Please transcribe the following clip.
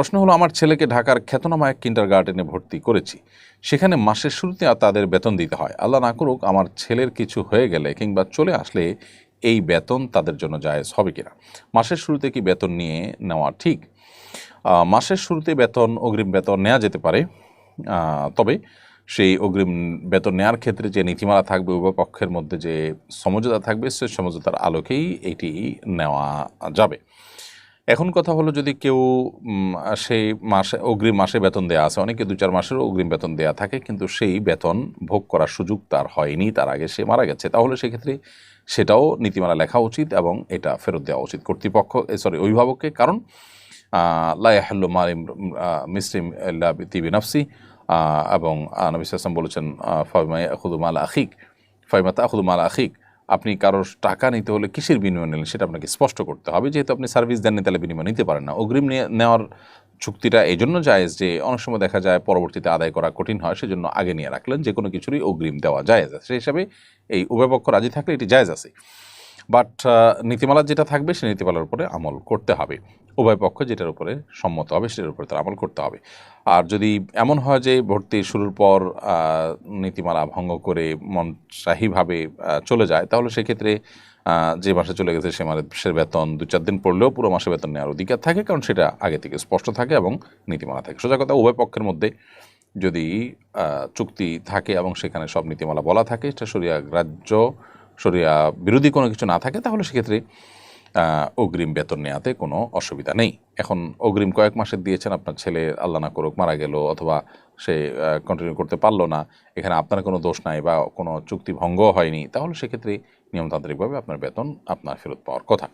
প্রশ্ন হলো, আমার ছেলেকে ঢাকার খ্যাতনামা এক কিন্ডার গার্ডেনে ভর্তি করেছি। সেখানে মাসের শুরুতে তাদের বেতন দিতে হয়। আল্লাহ না করুক, আমার ছেলের কিছু হয়ে গেলে কিংবা চলে আসলে এই বেতন তাদের জন্য জায়েজ হবে কিনা? মাসের শুরুতে কি বেতন নিয়ে নেওয়া ঠিক? মাসের শুরুতে বেতন, অগ্রিম বেতন নেওয়া যেতে পারে। তবে সেই অগ্রিম বেতন নেওয়ার ক্ষেত্রে যে নীতিমালা থাকবে, উভয় পক্ষের মধ্যে যে সমঝোতা থাকবে, সে সমঝোতার আলোকেই এটি নেওয়া যাবে। এখন কথা হলো যদি কেউ সেই মাসে অগ্রিম মাসে বেতন দেওয়া আছে অনেকে দু চার মাসেরও অগ্রিম বেতন দেওয়া থাকে কিন্তু সেই বেতন ভোগ করার সুযোগ তার হয়নি তার আগে সে মারা গেছে। তাহলে সেক্ষেত্রে সেটাও নীতিমালা লেখা উচিত এবং এটা ফেরত দেওয়া উচিত কর্তৃপক্ষ সরি অভিভাবককে কারণ লাইহাল্লু মালিম মিসলিম তিবি নফসি এবং আহ, নবী সাল্লাম বলেছেন ফাইমাই আখুদুমাল আখিক ফাইমাতা আখুদুমাল আখিক আপনি কারোর টাকা নিতে হলে কিসের বিনিময় নিলেন সেটা আপনাকে স্পষ্ট করতে হবে। যেহেতু আপনি সার্ভিস দেননি তাহলে বিনিময় নিতে পারেন না। অগ্রিম নেওয়ার চুক্তিটা এই জন্য জায়েজ যে অনেক সময় দেখা যায় পরবর্তীতে আদায় করা কঠিন হয়, সেজন্য আগে নিয়ে রাখলেন যে কোনো কিছুরই অগ্রিম দেওয়া জায়েজ আছে। সেই হিসাবে এই উভয়পক্ষ রাজি থাকলে এটি জায়েজ আছে। বাট নীতিমালা যেটা থাকবে সেই নীতিমালার উপরে আমল করতে হবে। উভয় পক্ষ যেটার উপরে সম্মত হবে সেটার উপরে তার আমল করতে হবে। আর যদি এমন হয় যে ভর্তি শুরুর পর নীতিমালা ভঙ্গ করে মনসাহীভাবে আহ, চলে যায় তাহলে সেক্ষেত্রে যে মাসে চলে গেছে সে মাসের বেতন দু চার দিন পড়লেও পুরো মাসে বেতন নেওয়ার অধিকার থাকে কারণ সেটা আগে থেকে স্পষ্ট থাকে এবং নীতিমালা থাকে। সোজা কথা উভয় পক্ষের মধ্যে যদি চুক্তি থাকে এবং সেখানে সব নীতিমালা বলা থাকে সেটা সরিয়া গ্রাহ্য সরিয়া বিরোধী কোনো কিছু না থাকে তাহলে সেক্ষেত্রে অগ্রিম বেতন নেওয়াতে কোনো অসুবিধা নেই। এখন অগ্রিম কয়েক মাসের দিয়েছেন আপনার ছেলে, আল্লাহ না করুক, মারা গেল অথবা সে কন্টিনিউ করতে পারল না, এখানে আপনার কোনো দোষ নাই বা কোনো চুক্তি ভঙ্গ হয়নি, তাহলে সেক্ষেত্রে নিয়মতান্ত্রিকভাবে আপনার বেতন আপনার ফেরত পাওয়ার কথা।